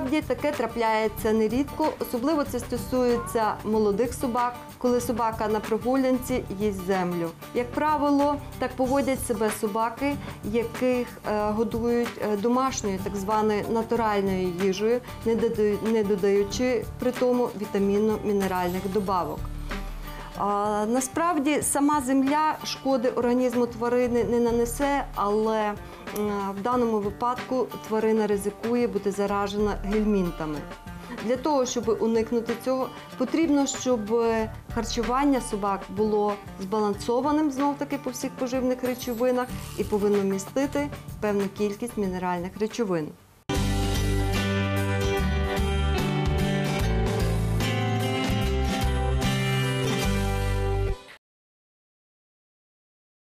Насправді таке трапляється нерідко, особливо це стосується молодих собак, коли собака на прогулянці їсть землю. Як правило, так поводять себе собаки, яких е, годують е, домашньою, так званою натуральною їжею, не додаючи при тому вітамінно-мінеральних добавок. Насправді сама земля шкоди організму тварини не нанесе, але в даному випадку тварина ризикує бути заражена гельмінтами. Для того, щоб уникнути цього, потрібно, щоб е, харчування собак було збалансованим знов таки по всіх поживних речовинах і повинно містити певну кількість мінеральних речовин.